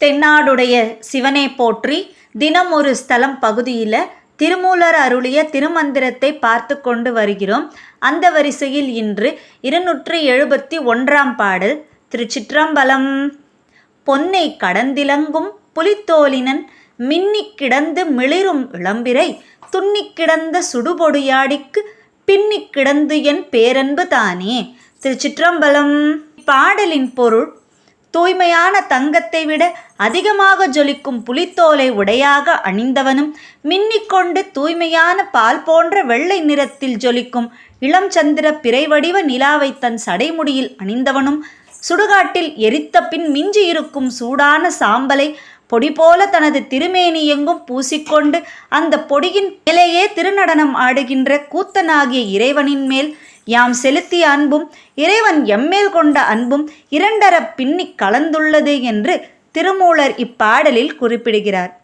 தென்னாடுடைய சிவனை போற்றி தினம் ஒரு ஸ்தலம் பகுதியில் திருமூலர் அருளிய திருமந்திரத்தை பார்த்து கொண்டு வருகிறோம். அந்த வரிசையில் இன்று இருநூற்றி எழுபத்தி ஒன்றாம் பாடல் திருச்சிற்றம்பலம். பொன்னை கடந்திலங்கும் புலித்தோலினன் மின்னிக் கிடந்து மிளிரும் இளம்பிரை துன்னிக் கிடந்த சுடுபொடியாடிக்கு பின்னிக் கிடந்து என் பேரன்பு தானே. திருச்சிற்றம்பலம். பாடலின் பொருள் தூய்மையான தங்கத்தை விட அதிகமாக ஜொலிக்கும் புலித்தோலை உடையாக அணிந்தவனும் மின்னிக்கொண்டு தூய்மையான பால் போன்ற வெள்ளை நிறத்தில் ஜொலிக்கும் இளம் சந்திர பிறை வடிவ நிலாவை தன் சடைமுடியில் அணிந்தவனும் சுடுகாட்டில் எரித்த பின் மிஞ்சி இருக்கும் சூடான சாம்பலை பொடி போல தனது திருமேனி எங்கும் பூசிக்கொண்டு அந்த பொடியின் மேலேயே திருநடனம் ஆடுகின்ற கூத்தனாகிய இறைவனின் மேல் யாம் செலுத்திய அன்பும் இறைவன் எம்மேல் கொண்ட அன்பும் இரண்டர பின்னி கலந்துள்ளது என்று திருமூலர் இப்பாடலில் குறிப்பிடுகிறார்.